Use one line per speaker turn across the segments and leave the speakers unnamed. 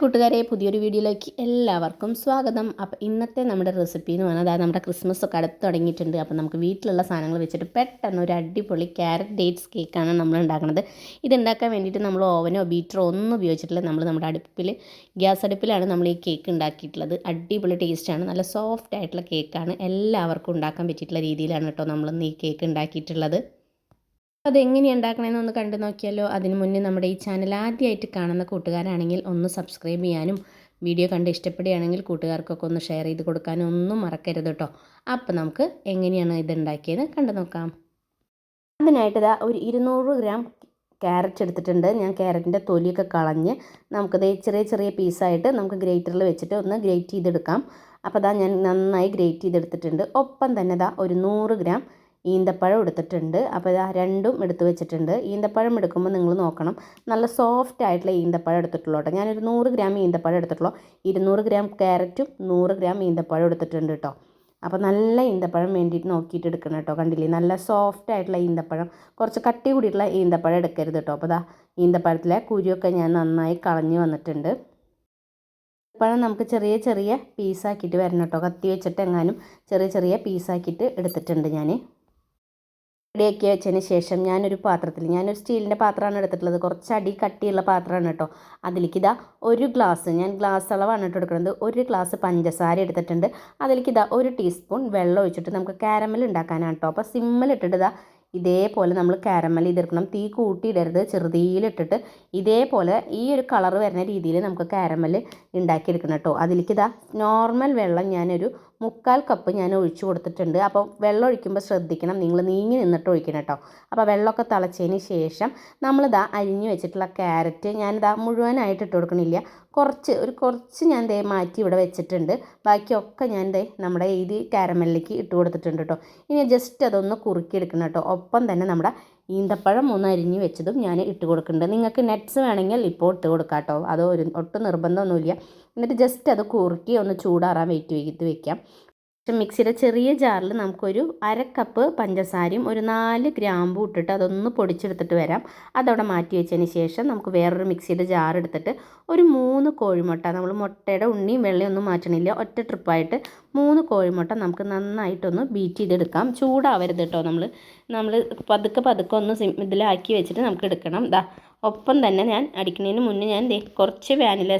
കൂട്ടുകാരെ പുതിയൊരു വീഡിയോയിലേക്ക് എല്ലാവർക്കും സ്വാഗതം. അപ്പോൾ ഇന്നത്തെ നമ്മുടെ റെസിപ്പി എന്ന് പറഞ്ഞാൽ അതായത് നമ്മുടെ ക്രിസ്മസ് ഒക്കെ അടുത്ത് തുടങ്ങിയിട്ടുണ്ട്. അപ്പോൾ നമുക്ക് വീട്ടിലുള്ള സാധനങ്ങൾ വെച്ചിട്ട് പെട്ടെന്ന് ഒരു അടിപൊളി ക്യാരറ്റ് ഡേറ്റ്സ് കേക്കാണ് നമ്മൾ ഉണ്ടാക്കുന്നത് ഇത് ഉണ്ടാക്കാൻ വേണ്ടിയിട്ട് നമ്മൾ ഓവനോ ബീറ്ററോ ഒന്നും ഉപയോഗിച്ചിട്ടില്ല. നമ്മൾ നമ്മുടെ അടുപ്പിൽ ഗ്യാസ് അടുപ്പിലാണ് നമ്മൾ ഈ കേക്ക് ഉണ്ടാക്കിയിട്ടുള്ളത്. അടിപൊളി ടേസ്റ്റാണ് നല്ല സോഫ്റ്റ് ആയിട്ടുള്ള കേക്കാണ് എല്ലാവർക്കും ഉണ്ടാക്കാൻ പറ്റിയിട്ടുള്ള രീതിയിലാണ് കേട്ടോ നമ്മൾ ഈ കേക്ക് ഉണ്ടാക്കിയിട്ടുള്ളത്. അതെങ്ങനെയാണ് ഉണ്ടാക്കണമെന്ന് ഒന്ന് കണ്ടു നോക്കിയാലോ. അതിന് മുന്നേ നമ്മുടെ ഈ ചാനൽ ആദ്യമായിട്ട് കാണുന്ന കൂട്ടുകാരാണെങ്കിൽ ഒന്ന് സബ്സ്ക്രൈബ് ചെയ്യാനും വീഡിയോ കണ്ട് ഇഷ്ടപ്പെടുകയാണെങ്കിൽ കൂട്ടുകാർക്കൊക്കെ ഒന്ന് ഷെയർ ചെയ്ത് കൊടുക്കാനും ഒന്നും മറക്കരുത് കേട്ടോ. അപ്പോൾ നമുക്ക് എങ്ങനെയാണ് ഇത് ഉണ്ടാക്കിയത് കണ്ടു നോക്കാം. അതിനായിട്ട് ഇതാ ഒരു ഇരുന്നൂറ് ഗ്രാം ക്യാരറ്റ് എടുത്തിട്ടുണ്ട്. ഞാൻ ക്യാരറ്റിന്റെ തൊലിയൊക്കെ കളഞ്ഞ് നമുക്കത് ചെറിയ ചെറിയ പീസായിട്ട് നമുക്ക് ഗ്രേറ്ററിൽ വെച്ചിട്ട് ഒന്ന് ഗ്രേറ്റ് ചെയ്തെടുക്കാം. അപ്പോൾ അതാ ഞാൻ നന്നായി ഗ്രേറ്റ് ചെയ്തെടുത്തിട്ടുണ്ട്. ഒപ്പം തന്നെ ഇതാ ഒരു നൂറ് ഗ്രാം ഈന്തപ്പഴം എടുത്തിട്ടുണ്ട്. അപ്പോൾ ഇതാ രണ്ടും എടുത്ത് വെച്ചിട്ടുണ്ട്. ഈന്തപ്പഴം എടുക്കുമ്പോൾ നിങ്ങൾ നോക്കണം. നല്ല സോഫ്റ്റ് ആയിട്ടുള്ള ഈന്തപ്പഴം എടുത്തിട്ടുള്ളൂ കേട്ടോ. ഞാനൊരു നൂറ് ഗ്രാം ഈന്തപ്പഴം എടുത്തിട്ടുള്ളൂ. ഇരുന്നൂറ് ഗ്രാം ക്യാരറ്റും നൂറ് ഗ്രാം ഈന്തപ്പഴം എടുത്തിട്ടുണ്ട് കേട്ടോ. അപ്പോൾ നല്ല ഈന്തപ്പഴം വേണ്ടിയിട്ട് നോക്കിയിട്ട് എടുക്കണം കേട്ടോ. കണ്ടില്ലേ? നല്ല സോഫ്റ്റ് ആയിട്ടുള്ള ഈന്തപ്പഴം. കുറച്ച് കട്ടി കൂടിയിട്ടുള്ള ഈന്തപ്പഴം എടുക്കരുത് കേട്ടോ. അപ്പോൾ ഇതാ ഈന്തപ്പഴത്തിലെ കുരുവൊക്കെ ഞാൻ നന്നായി കളഞ്ഞു വന്നിട്ടുണ്ട്. പഴം നമുക്ക് ചെറിയ ചെറിയ പീസാക്കിയിട്ട് വരണം കേട്ടോ. കത്തി വെച്ചിട്ട് എങ്ങാനും ചെറിയ ചെറിയ പീസാക്കിയിട്ട് എടുത്തിട്ടുണ്ട് ഞാൻ റെഡിയാക്കി വെച്ചതിന് ശേഷം ഞാനൊരു പാത്രത്തിൽ ഞാനൊരു സ്റ്റീലിന്റെ പാത്രമാണ് എടുത്തിട്ടുള്ളത്. കുറച്ച് അടി കട്ടിയുള്ള പാത്രമാണ് കേട്ടോ. അതിലേക്ക് ഇതാ ഒരു ഗ്ലാസ് ഞാൻ ഗ്ലാസ് അളവാണ് ഇട്ട് എടുക്കുന്നത്. ഒരു ഗ്ലാസ് പഞ്ചസാര എടുത്തിട്ടുണ്ട്. അതിലേക്ക് ഇതാ ഒരു ടീസ്പൂൺ വെള്ളം ഒഴിച്ചിട്ട് നമുക്ക് കാരമൽ ഉണ്ടാക്കാനാണ് കേട്ടോ. അപ്പോൾ സിമ്മിലിട്ടിട്ട് ഇതാ ഇതേപോലെ നമ്മൾ കാരമൽ ചെയ്തെടുക്കണം തീ കൂട്ടിയിടരുത് ചെറുതീലിട്ടിട്ട് ഇതേപോലെ ഈ ഒരു കളർ വരുന്ന രീതിയിൽ നമുക്ക് കാരമൽ ഉണ്ടാക്കിയെടുക്കണം കേട്ടോ. അതിലേക്ക് ഇതാ നോർമൽ വെള്ളം ഞാനൊരു മുക്കാൽ കപ്പ് ഞാൻ ഒഴിച്ചു കൊടുത്തിട്ടുണ്ട്. അപ്പോൾ വെള്ളം ഒഴിക്കുമ്പോൾ ശ്രദ്ധിക്കണം. നിങ്ങൾ നീങ്ങി നിന്നിട്ട് ഒഴിക്കണം കേട്ടോ. അപ്പോൾ വെള്ളമൊക്കെ തിളച്ചതിന് ശേഷം നമ്മളിതാ അരിഞ്ഞു വെച്ചിട്ടുള്ള ക്യാരറ്റ് ഞാനിതാ മുഴുവനായിട്ട് ഇട്ട് കൊടുക്കണില്ല. കുറച്ച് ഒരു കുറച്ച് ഞാൻ ദേ മാറ്റി ഇവിടെ വെച്ചിട്ടുണ്ട്. ബാക്കിയൊക്കെ ഞാൻ ദേ നമ്മുടെ ഇത് കാരമലിലേക്ക് ഇട്ട് കൊടുത്തിട്ടുണ്ട് കേട്ടോ. ഇനി ജസ്റ്റ് അതൊന്ന് കുറുക്കിയെടുക്കണം കേട്ടോ. ഒപ്പം തന്നെ നമ്മുടെ ഈന്തപ്പഴം ഒന്ന് അരിഞ്ഞ് വെച്ചതും ഞാൻ ഇട്ട് കൊടുക്കുന്നുണ്ട്. നിങ്ങൾക്ക് നെറ്റ്സ് വേണമെങ്കിൽ ഇപ്പോൾ ഇട്ട് കൊടുക്കാം കേട്ടോ. അത് ഒരു ഒട്ടും നിർബന്ധമൊന്നുമില്ല. എന്നിട്ട് ജസ്റ്റ് അത് കുറുക്കി ഒന്ന് ചൂടാറാൻ വെയിറ്റ് ചെയ്ത് വെക്കാം. മിക്സിയുടെ ചെറിയ ജാറിൽ നമുക്കൊരു അര കപ്പ് പഞ്ചസാരയും ഒരു നാല് ഗ്രാമ്പും ഇട്ടിട്ട് അതൊന്ന് പൊടിച്ചെടുത്തിട്ട് വരാം. അതവിടെ മാറ്റി വെച്ചതിന് ശേഷം നമുക്ക് വേറൊരു മിക്സിയുടെ ജാർ എടുത്തിട്ട് ഒരു മൂന്ന് കോഴിമുട്ട നമ്മൾ മുട്ടയുടെ ഉണ്ണിയും വെള്ളയും ഒന്നും മാറ്റണില്ല ഒറ്റ ട്രിപ്പായിട്ട് മൂന്ന് കോഴിമുട്ട നമുക്ക് നന്നായിട്ടൊന്ന് ബീറ്റ് ചെയ്തെടുക്കാം. ചൂടാവരുത് കേട്ടോ നമ്മൾ നമ്മൾ പതുക്കെ പതുക്കെ ഒന്ന് ഇതിലാക്കി വെച്ചിട്ട് നമുക്ക് എടുക്കണം. ദാ ഒപ്പം തന്നെ ഞാൻ അടിക്കുന്നതിന് മുന്നേ ഞാൻ കുറച്ച് വാനില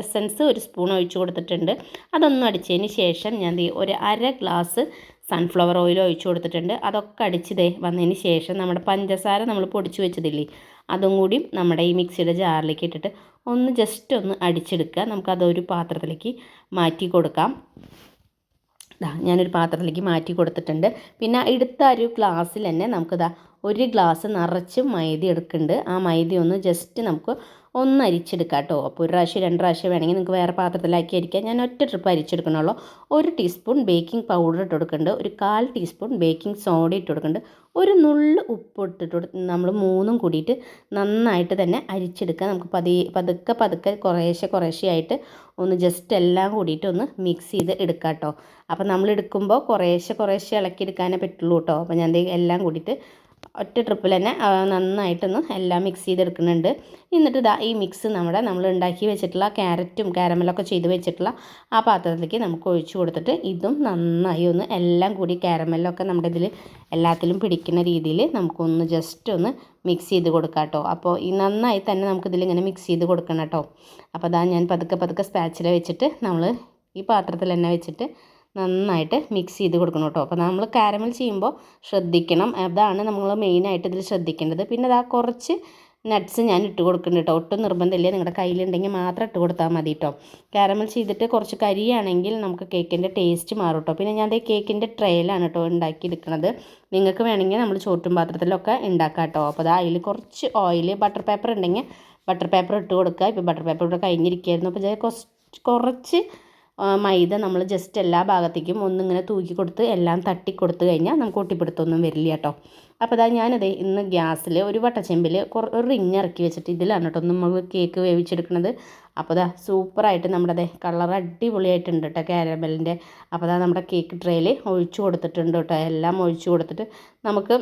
എസൻസ് ഒരു സ്പൂൺ ഒഴിച്ച് കൊടുത്തിട്ടുണ്ട്. അതൊന്നും അടിച്ചതിന് ശേഷം ഞാൻ ഒരു അര ഗ്ലാസ് സൺഫ്ലവർ ഓയിൽ ഒഴിച്ച് കൊടുത്തിട്ടുണ്ട്. അതൊക്കെ അടിച്ച് ദേ വന്നതിന് ശേഷം നമ്മുടെ പഞ്ചസാര നമ്മൾ പൊടിച്ചു വെച്ചതില്ലേ അതും കൂടി നമ്മുടെ ഈ മിക്സിയുടെ ജാറിലേക്ക് ഇട്ടിട്ട് ഒന്ന് ജസ്റ്റ് ഒന്ന് അടിച്ചെടുക്കുക. നമുക്കതൊരു പാത്രത്തിലേക്ക് മാറ്റി കൊടുക്കാം. ദാ ഞാനൊരു പാത്രത്തിലേക്ക് മാറ്റി കൊടുത്തിട്ടുണ്ട്. പിന്നെ എടുത്ത ഒരു ഗ്ലാസ്സിൽ തന്നെ നമുക്കിതാ ഒരു ഗ്ലാസ് നിറച്ച് മൈദ എടുക്കുന്നുണ്ട്. ആ മൈദ ഒന്ന് ജസ്റ്റ് നമുക്ക് ഒന്ന് അരിച്ചെടുക്കാം കേട്ടോ. അപ്പോൾ ഒരു പ്രാവശ്യം രണ്ട് പ്രാവശ്യം വേണമെങ്കിൽ നിങ്ങൾക്ക് വേറെ പാത്രത്തിലാക്കി അരിക്കാം. ഞാൻ ഒറ്റ ട്രിപ്പ് അരിച്ചെടുക്കണുള്ളൂ. ഒരു ടീസ്പൂൺ ബേക്കിംഗ് പൗഡർ ഇട്ട് കൊടുക്കുന്നുണ്ട്. ഒരു കാൽ ടീസ്പൂൺ ബേക്കിംഗ് സോഡ ഇട്ട് കൊടുക്കുന്നുണ്ട്. ഒരു നുള്ള് ഉപ്പ് ഇട്ടിട്ട് നമ്മൾ മൂന്നും കൂടിയിട്ട് നന്നായിട്ട് തന്നെ അരിച്ചെടുക്കുക നമുക്ക് പതി പതുക്കെ പതുക്കെ കുറേശ്ശെ കുറേശ്ശെ ആയിട്ട് ഒന്ന് ജസ്റ്റ് എല്ലാം കൂടിയിട്ട് ഒന്ന് മിക്സ് ചെയ്ത് എടുക്കാം കേട്ടോ. അപ്പോൾ നമ്മൾ എടുക്കുമ്പോൾ കുറേശ്ശെ കുറേശ്ശെ ഇളക്കി എടുക്കാനേ പറ്റുള്ളൂ കേട്ടോ. അപ്പോൾ ഞാൻ എല്ലാം കൂടിയിട്ട് ഒറ്റ ട്രിപ്പിൽ തന്നെ നന്നായിട്ടൊന്ന് എല്ലാം മിക്സ് ചെയ്തെടുക്കുന്നുണ്ട്. എന്നിട്ട് ഇതാ ഈ മിക്സ് നമ്മുടെ നമ്മൾ ഉണ്ടാക്കി വെച്ചിട്ടുള്ള ക്യാരറ്റും കാരമലൊക്കെ ചെയ്ത് വെച്ചിട്ടുള്ള ആ പാത്രത്തിലേക്ക് നമുക്ക് ഒഴിച്ചു കൊടുത്തിട്ട് ഇതും നന്നായി ഒന്ന് എല്ലാം കൂടി കാരമലൊക്കെ നമ്മുടെ ഇതിൽ എല്ലാത്തിലും പിടിക്കുന്ന രീതിയിൽ നമുക്കൊന്ന് ജസ്റ്റ് ഒന്ന് മിക്സ് ചെയ്ത് കൊടുക്കാം കേട്ടോ അപ്പോൾ ഈ നന്നായി തന്നെ നമുക്കിതിൽ ഇങ്ങനെ മിക്സ് ചെയ്ത് കൊടുക്കണം കേട്ടോ അപ്പോൾ അതാ ഞാൻ പതുക്കെ പതുക്കെ സ്പാച്ചിൽ വെച്ചിട്ട് നമ്മൾ ഈ പാത്രത്തിൽ തന്നെ വെച്ചിട്ട് നന്നായിട്ട് മിക്സ് ചെയ്ത് കൊടുക്കണം കേട്ടോ. അപ്പോൾ നമ്മൾ കാരമൽ ചെയ്യുമ്പോൾ ശ്രദ്ധിക്കണം. അതാണ് നമ്മൾ മെയിനായിട്ട് ഇതിൽ ശ്രദ്ധിക്കേണ്ടത്. പിന്നെ അതാ കുറച്ച് നട്ട്സ് ഞാൻ ഇട്ട് കൊടുക്കുന്നുണ്ട് കേട്ടോ. ഒട്ടും നിർബന്ധമില്ല. നിങ്ങളുടെ കയ്യിലുണ്ടെങ്കിൽ മാത്രം ഇട്ട് കൊടുത്താൽ മതി കേട്ടോ. കാരമൽ ചെയ്തിട്ട് കുറച്ച് കരിയാണെങ്കിൽ നമുക്ക് കേക്കിന്റെ ടേസ്റ്റ് മാറും കേട്ടോ. പിന്നെ ഞാൻ കേക്കിന്റെ ട്രേയിലാണ് കേട്ടോ ഉണ്ടാക്കിയെടുക്കുന്നത് നിങ്ങൾക്ക് വേണമെങ്കിൽ നമ്മൾ ചോറ്റും പാത്രത്തിലൊക്കെ ഉണ്ടാക്കാം കേട്ടോ. അപ്പോൾ അതായിൽ കുറച്ച് ഓയിൽ ബട്ടർ പേപ്പർ ഉണ്ടെങ്കിൽ ബട്ടർ പേപ്പർ ഇട്ട് കൊടുക്കുക. ഇപ്പോൾ ബട്ടർ പേപ്പർ ഇവിടെ കഴിഞ്ഞിരിക്കുകയായിരുന്നു. അപ്പോൾ കുറച്ച് കുറച്ച് മൈദ നമ്മൾ ജസ്റ്റ് എല്ലാ ഭാഗത്തേക്കും ഒന്നിങ്ങനെ തൂക്കി കൊടുത്ത് എല്ലാം തട്ടി കൊടുത്ത് കഴിഞ്ഞാൽ നമുക്ക് ഒട്ടിപ്പിടുത്തൊന്നും വരില്ല കേട്ടോ. അപ്പോൾ അതാ ഞാനത് ഇന്ന് ഗ്യാസിൽ ഒരു വട്ടച്ചെമ്പിൽ ഒരു റിങ് ഇറക്കി വെച്ചിട്ട് ഇതിലാണ് കേട്ടോ നമ്മൾ കേക്ക് വേവിച്ചെടുക്കുന്നത് അപ്പോൾ അതാ സൂപ്പറായിട്ട് നമ്മുടെ അതെ കളർ അടിപൊളിയായിട്ടുണ്ട് കേട്ടോ കാരമലിന്റെ. അപ്പോൾ അതാ നമ്മുടെ കേക്ക് ട്രേയിൽ ഒഴിച്ചു കൊടുത്തിട്ടുണ്ട് കേട്ടോ. എല്ലാം ഒഴിച്ചു കൊടുത്തിട്ട് നമുക്ക്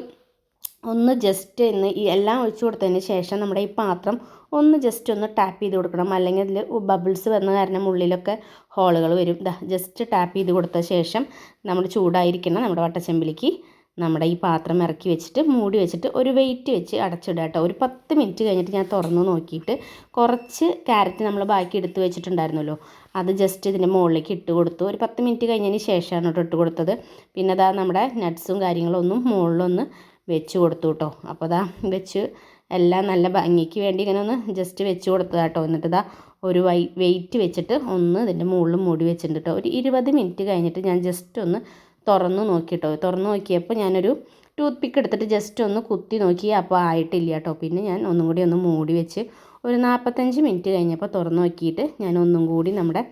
ഒന്ന് ജസ്റ്റ് ഇന്ന് ഈ എല്ലാം ഒഴിച്ചു കൊടുത്തതിന് ശേഷം നമ്മുടെ ഈ പാത്രം ഒന്ന് ജസ്റ്റ് ഒന്ന് ടാപ്പ് ചെയ്ത് കൊടുക്കണം. അല്ലെങ്കിൽ അതിൽ ബബിൾസ് വന്ന കാരണം ഉള്ളിലൊക്കെ ഹോളുകൾ വരും. ഇതാ ജസ്റ്റ് ടാപ്പ് ചെയ്ത് കൊടുത്ത ശേഷം നമ്മൾ ചൂടായിരിക്കണം നമ്മുടെ വട്ടച്ചെമ്പിലേക്ക് നമ്മുടെ ഈ പാത്രം ഇറക്കി വെച്ചിട്ട് മൂടി വെച്ചിട്ട് ഒരു വെയിറ്റ് വെച്ച് അടച്ചിടുക കേട്ടോ. ഒരു പത്ത് മിനിറ്റ് കഴിഞ്ഞിട്ട് ഞാൻ തുറന്ന് നോക്കിയിട്ട് കുറച്ച് ക്യാരറ്റ് നമ്മൾ ബാക്കി എടുത്ത് വെച്ചിട്ടുണ്ടായിരുന്നല്ലോ. അത് ജസ്റ്റ് ഇതിന്റെ മുകളിലേക്ക് ഇട്ട് കൊടുത്തു. ഒരു പത്ത് മിനിറ്റ് കഴിഞ്ഞതിന് ശേഷമാണ് കേട്ടോ ഇട്ട് കൊടുത്തത്. പിന്നെ അതാ നമ്മുടെ നട്ട്സും കാര്യങ്ങളൊന്നും മുകളിലൊന്ന് വെച്ച് കൊടുത്തു കേട്ടോ അപ്പോൾ അതാ വെച്ച് എല്ലാം നല്ല ഭംഗിക്ക് വേണ്ടി ഇങ്ങനെ ഒന്ന് ജസ്റ്റ് വെച്ച് കൊടുത്തതാ കേട്ടോ എന്നിട്ട് ഇതാ ഒരു വൈ വെയിറ്റ് വെച്ചിട്ട് ഒന്ന് ഇതിന്റെ മുകളിൽ മൂടി വെച്ചിട്ടുണ്ട് കേട്ടോ ഒരു ഇരുപത് മിനിറ്റ് കഴിഞ്ഞിട്ട് ഞാൻ ജസ്റ്റ് ഒന്ന് തുറന്ന് നോക്കിട്ടോ തുറന്ന് നോക്കിയപ്പോൾ ഞാനൊരു ടൂത്ത് പിക്ക് എടുത്തിട്ട് ജസ്റ്റ് ഒന്ന് കുത്തി നോക്കി. അപ്പോൾ ആയിട്ടില്ല കേട്ടോ പിന്നെ ഞാൻ ഒന്നും കൂടി ഒന്ന് മൂടി വെച്ച് ഒരു നാൽപ്പത്തഞ്ച് മിനിറ്റ് കഴിഞ്ഞപ്പോൾ തുറന്ന് നോക്കിയിട്ട് ഞാൻ ഒന്നും കൂടി നമ്മുടെ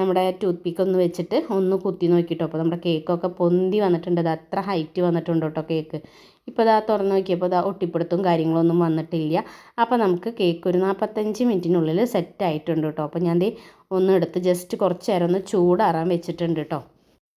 നമ്മുടെ ടൂത്ത് പിക്ക് ഒന്ന് വെച്ചിട്ട് ഒന്ന് കുത്തി നോക്കിയിട്ടോ അപ്പോൾ നമ്മുടെ കേക്കൊക്കെ പൊന്തി വന്നിട്ടുണ്ട്. അത് അത്ര ഹൈറ്റ് വന്നിട്ടുണ്ട് കേട്ടോ കേക്ക് ഇപ്പോൾ ഇതാ തുറന്ന് നോക്കിയപ്പോൾ ഇതാ ഒട്ടിപ്പിടുത്തും കാര്യങ്ങളൊന്നും വന്നിട്ടില്ല. അപ്പോൾ നമുക്ക് കേക്ക് ഒരു നാൽപ്പത്തഞ്ച് മിനിറ്റിനുള്ളിൽ സെറ്റ് ആയിട്ടുണ്ട് കേട്ടോ. അപ്പോൾ ഞാൻ ദേ ഒന്ന് എടുത്ത് ജസ്റ്റ് കുറച്ച് നേരം ഒന്ന് ചൂടാറാൻ വെച്ചിട്ടുണ്ട് കേട്ടോ.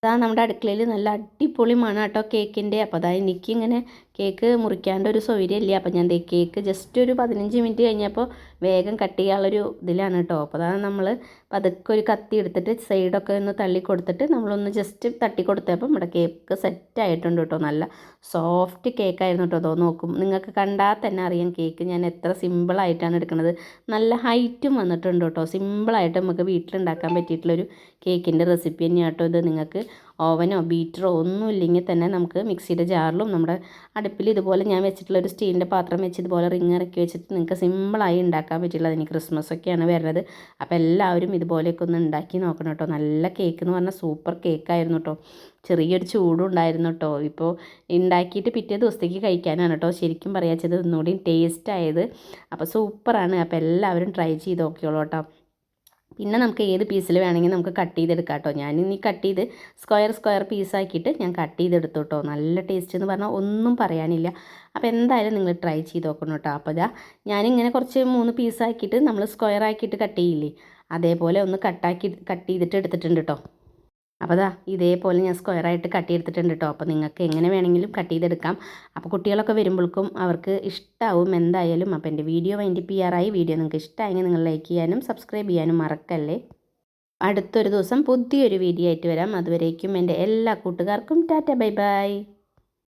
അതാ നമ്മുടെ അടുക്കളയിൽ നല്ല അടിപൊളി മണം കേട്ടോ കേക്കിന്റെ അപ്പോൾ അതാ എനിക്കിങ്ങനെ കേക്ക് മുറിക്കാണ്ട് ഒരു സൗകര്യമില്ല. അപ്പോൾ ഞാൻ കേക്ക് ജസ്റ്റ് ഒരു പതിനഞ്ച് മിനിറ്റ് കഴിഞ്ഞപ്പോൾ വേഗം കട്ട് ചെയ്യാനുള്ളൊരു ഇതിലാണ് കേട്ടോ അപ്പോൾ അതാണ് നമ്മൾ പതുക്കെ ഒരു കത്തി എടുത്തിട്ട് സൈഡൊക്കെ ഒന്ന് തള്ളി കൊടുത്തിട്ട് നമ്മളൊന്ന് ജസ്റ്റ് തട്ടി കൊടുത്തപ്പോൾ നമ്മുടെ കേക്ക് സെറ്റ് ആയിട്ടുണ്ട് കേട്ടോ നല്ല സോഫ്റ്റ് കേക്കായിരുന്നു കേട്ടോ അതോ നോക്കും. നിങ്ങൾക്ക് കണ്ടാൽ തന്നെ അറിയാം കേക്ക് ഞാൻ എത്ര സിമ്പിളായിട്ടാണ് എടുക്കുന്നത്. നല്ല ഹൈറ്റും വന്നിട്ടുണ്ട് കേട്ടോ സിമ്പിളായിട്ട് നമുക്ക് വീട്ടിലുണ്ടാക്കാൻ പറ്റിയിട്ടുള്ളൊരു കേക്കിന്റെ റെസിപ്പി തന്നെയാണ് കേട്ടോ ഇത്. നിങ്ങൾക്ക് ഓവനോ ബീറ്ററോ ഒന്നും ഇല്ലെങ്കിൽ തന്നെ നമുക്ക് മിക്സിയുടെ ജാറിലും നമ്മുടെ അടുപ്പിൽ ഇതുപോലെ ഞാൻ വെച്ചിട്ടുള്ള ഒരു സ്റ്റീലിന്റെ പാത്രം വെച്ച് ഇതുപോലെ റിങ് ഇറക്കി വെച്ചിട്ട് നിങ്ങൾക്ക് സിമ്പിളായി ഉണ്ടാക്കാൻ പറ്റില്ല അതിന് ക്രിസ്മസ് ഒക്കെയാണ് വരുന്നത്. അപ്പോൾ എല്ലാവരും ഇതുപോലെയൊക്കെ ഒന്ന് ഉണ്ടാക്കി നോക്കണം കേട്ടോ. നല്ല കേക്ക് എന്ന് പറഞ്ഞാൽ സൂപ്പർ കേക്കായിരുന്നു കേട്ടോ. ചെറിയൊരു ചൂടും ഉണ്ടായിരുന്നു കേട്ടോ. ഇപ്പോൾ ഉണ്ടാക്കിയിട്ട് പിറ്റേ ദിവസത്തേക്ക് കഴിക്കാനാണ് കേട്ടോ. ശരിക്കും പറയാച്ചത് ഒന്നുകൂടി ടേസ്റ്റ് ആയത്. അപ്പോൾ സൂപ്പറാണ് അപ്പോൾ എല്ലാവരും ട്രൈ ചെയ്ത് നോക്കിയോളൂ കേട്ടോ. പിന്നെ നമുക്ക് ഏത് പീസിൽ വേണമെങ്കിൽ നമുക്ക് കട്ട് ചെയ്തെടുക്കാം കേട്ടോ ഇനി കട്ട് ചെയ്ത് സ്ക്വയർ സ്ക്വയർ പീസാക്കിയിട്ട് ഞാൻ കട്ട് ചെയ്തെടുത്തു കേട്ടോ നല്ല ടേസ്റ്റ് എന്ന് പറഞ്ഞാൽ ഒന്നും പറയാനില്ല. അപ്പോൾ എന്തായാലും നിങ്ങൾ ട്രൈ ചെയ്ത് നോക്കണം കേട്ടോ അപ്പോൾ ഇതാ ഞാനിങ്ങനെ കുറച്ച് മൂന്ന് പീസാക്കിയിട്ട് നമ്മൾ സ്ക്വയർ ആക്കിയിട്ട് കട്ട് ചെയ്യില്ലേ? അതേപോലെ ഒന്ന് കട്ടാക്കി കട്ട് ചെയ്തിട്ട് എടുത്തിട്ടുണ്ട് കേട്ടോ അപ്പോൾ അതാ ഇതേപോലെ ഞാൻ സ്ക്വയറായിട്ട് കട്ട് ചെയ്തിട്ടുണ്ട് കേട്ടോ അപ്പോൾ നിങ്ങൾക്ക് എങ്ങനെ വേണമെങ്കിലും കട്ട് ചെയ്തെടുക്കാം. അപ്പോൾ കുട്ടികളൊക്കെ വരുമ്പോഴേക്കും അവർക്ക് ഇഷ്ടമാവും എന്തായാലും. അപ്പോൾ എന്റെ വീഡിയോ വൈൻഡിപ്പ് ചെയ്യാറായി. വീഡിയോ നിങ്ങൾക്ക് ഇഷ്ടമായെങ്കിൽ നിങ്ങൾ ലൈക്ക് ചെയ്യാനും സബ്സ്ക്രൈബ് ചെയ്യാനും മറക്കല്ലേ. അടുത്തൊരു ദിവസം പുതിയൊരു വീഡിയോ ആയിട്ട് വരാം. അതുവരേക്കും എന്റെ എല്ലാ കൂട്ടുകാർക്കും ടാറ്റ ബൈ ബൈ.